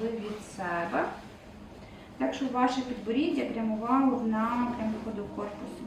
ви від себе, так щоб ваше підборіддя прямувало в напрямку до корпусу.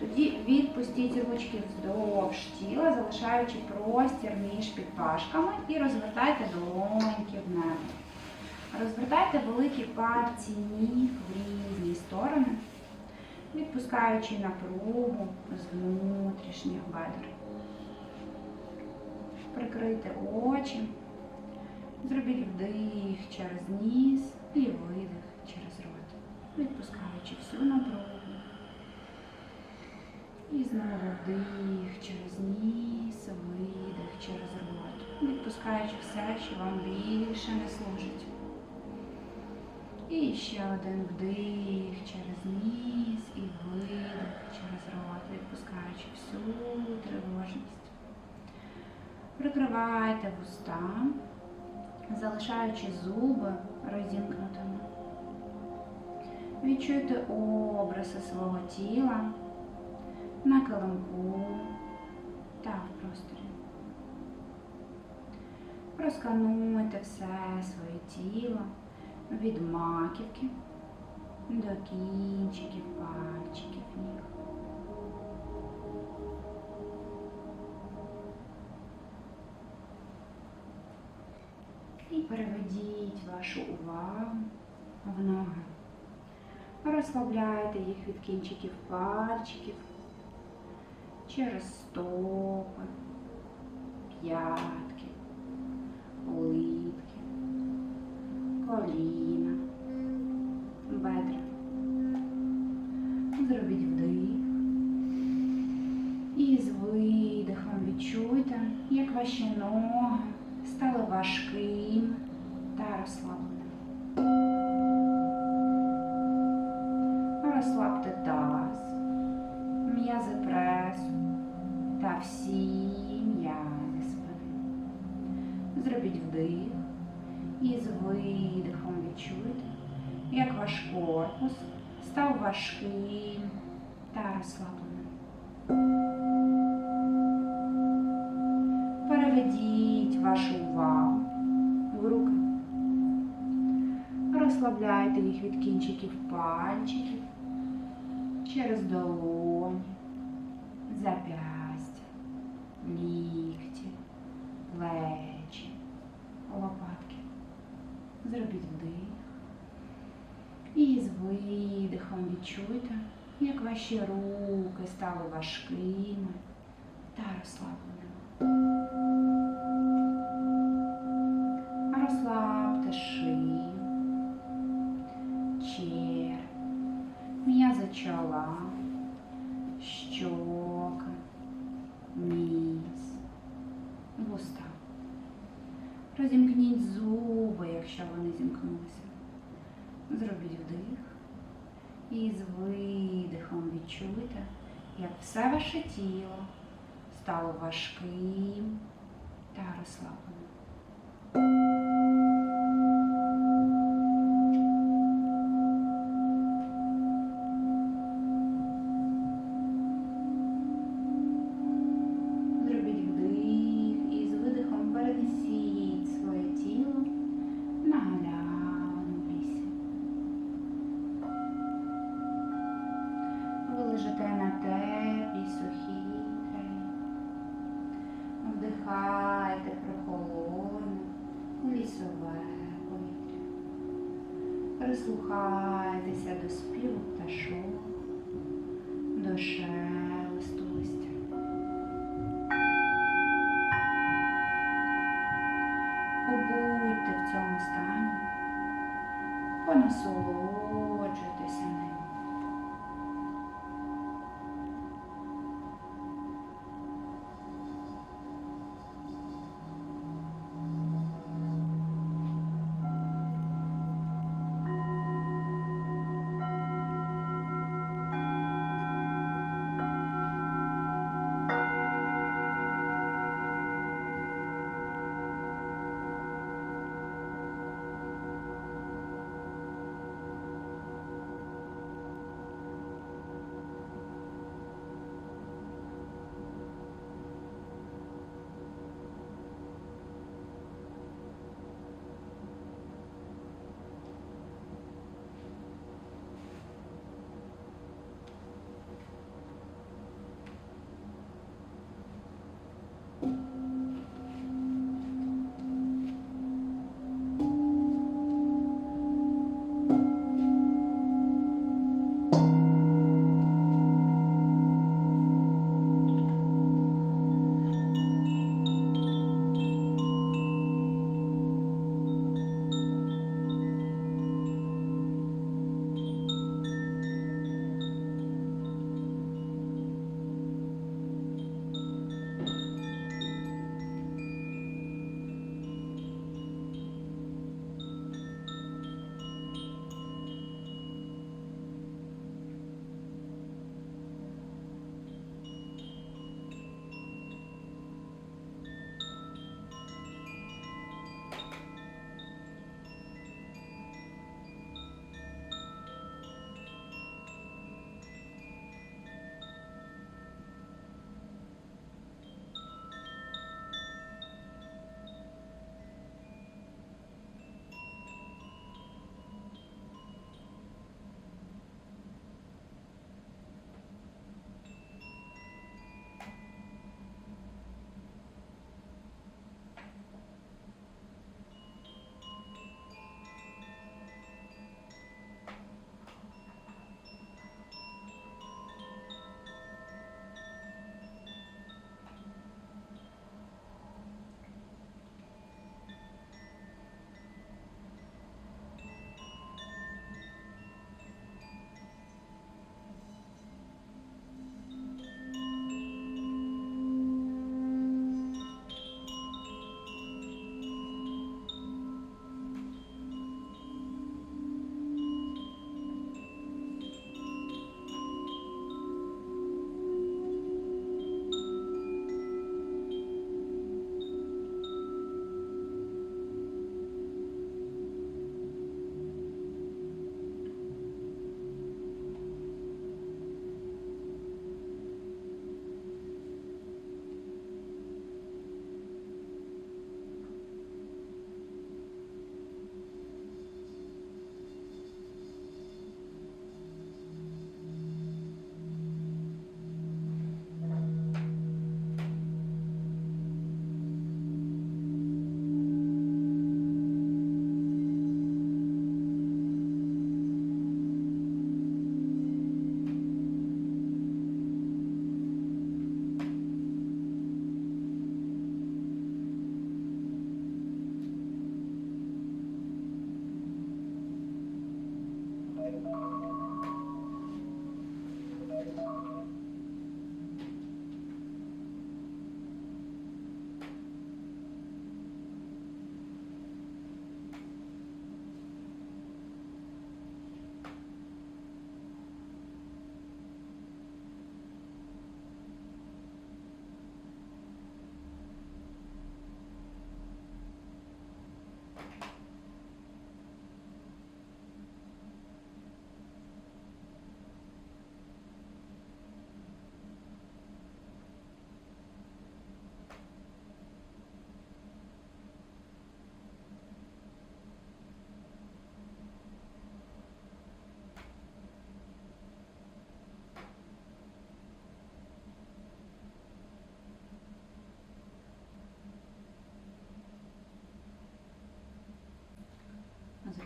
Тоді відпустіть ручки вздовж тіла, залишаючи простір між підпашками і розвертайте долоньки в небо. Розвертайте великі пальці ніг в різні сторони, відпускаючи напругу з внутрішніх бедер. Прикрийте очі, зробіть вдих через ніс і видих через рот, відпускаючи всю напругу. І знову вдих через ніс, видих через рот, відпускаючи все, що вам більше не служить. І ще один вдих через ніс і видих через рот, відпускаючи всю тривожність. Прикривайте вуста, залишаючи зуби розімкнутими. Відчуйте образи свого тіла на килимку та в просторі. Проскануйте все своє тіло від маківки до кінчиків пальчиків ніг. І переведіть вашу увагу в ноги. Розслабляйте їх від кінчиків пальчиків через стопи, п'ятки, литки, коліна, бедра. Зробіть вдих. І з видихом відчуйте, як ваші ноги стали важкими та розслабленими. Розслабте таз, м'язи пресу та всі м'язи спини. Зробіть вдих і з видихом відчуйте, як ваш корпус став важким та розслабленим. Переведіть Розслабляйте їх від кінчиків пальчиків через долоні, зап'ястя, лікті, плечі, лопатки. Зробіть вдих. І з видихом відчуйте, як ваші руки стали важкими та розслабленими. Розслабте шию, чола, щоки, ніс, вуста. Розімкніть зуби, якщо вони зімкнулися. Зробіть вдих і з видихом відчуйте, як все ваше тіло стало важким та розслабленим. Прислухайтеся до співу пташок, до шелесту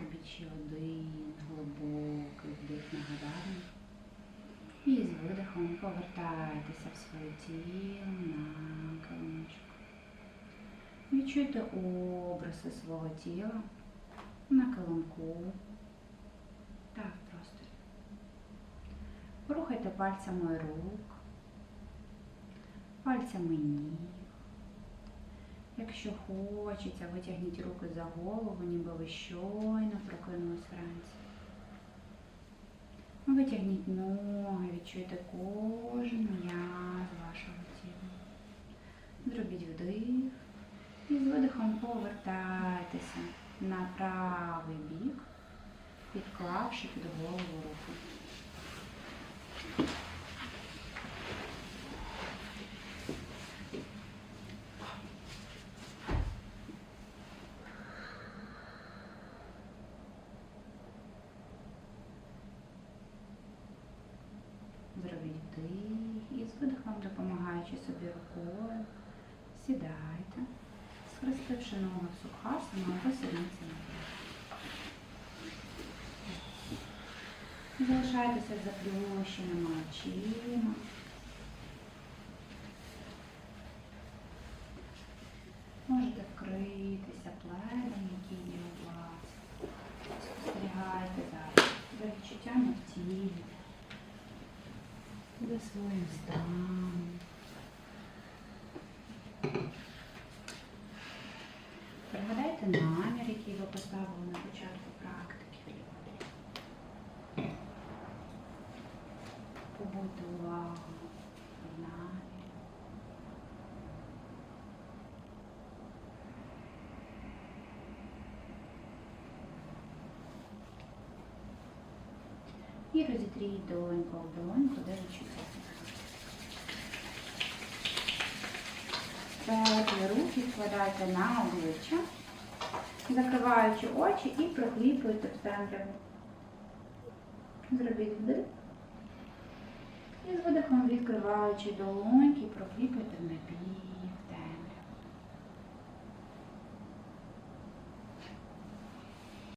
зробіть ще один глибокий вдих нагадаю. І з видихом повертайтеся в своє тіло на килимочок. Відчуйте обриси свого тіла на килимку та в просторі. Рухайте пальцями рук, пальцями ніг. Якщо хочеться, витягніть руки за голову, ніби ви щойно прокинулись вранці. Витягніть ноги, відчуйте кожен м'яз вашого тіла. Зробіть вдих і з видихом повертайтеся на правий бік, підклавши під голову руку. Вдих і з видихом, допомагаючи собі рукою, сідайте, схрестивши ноги в сукхасану або сідниці на Залишайтеся заплющеними очима. Можете вкритися пледом, який є у вас. Спостерігайте за відчуттями в тілі за своїм станом. Пригадайте намір, який ви поставили на початку практики. Побудьте увагу в І розітріть долоньку в долоньку, де. Теплі руки складайте на обличчя, закриваючи очі і прохліпуйте в темряву. Зробіть вдих. І з видихом відкриваючи долоньки, прохліпуйте в напій.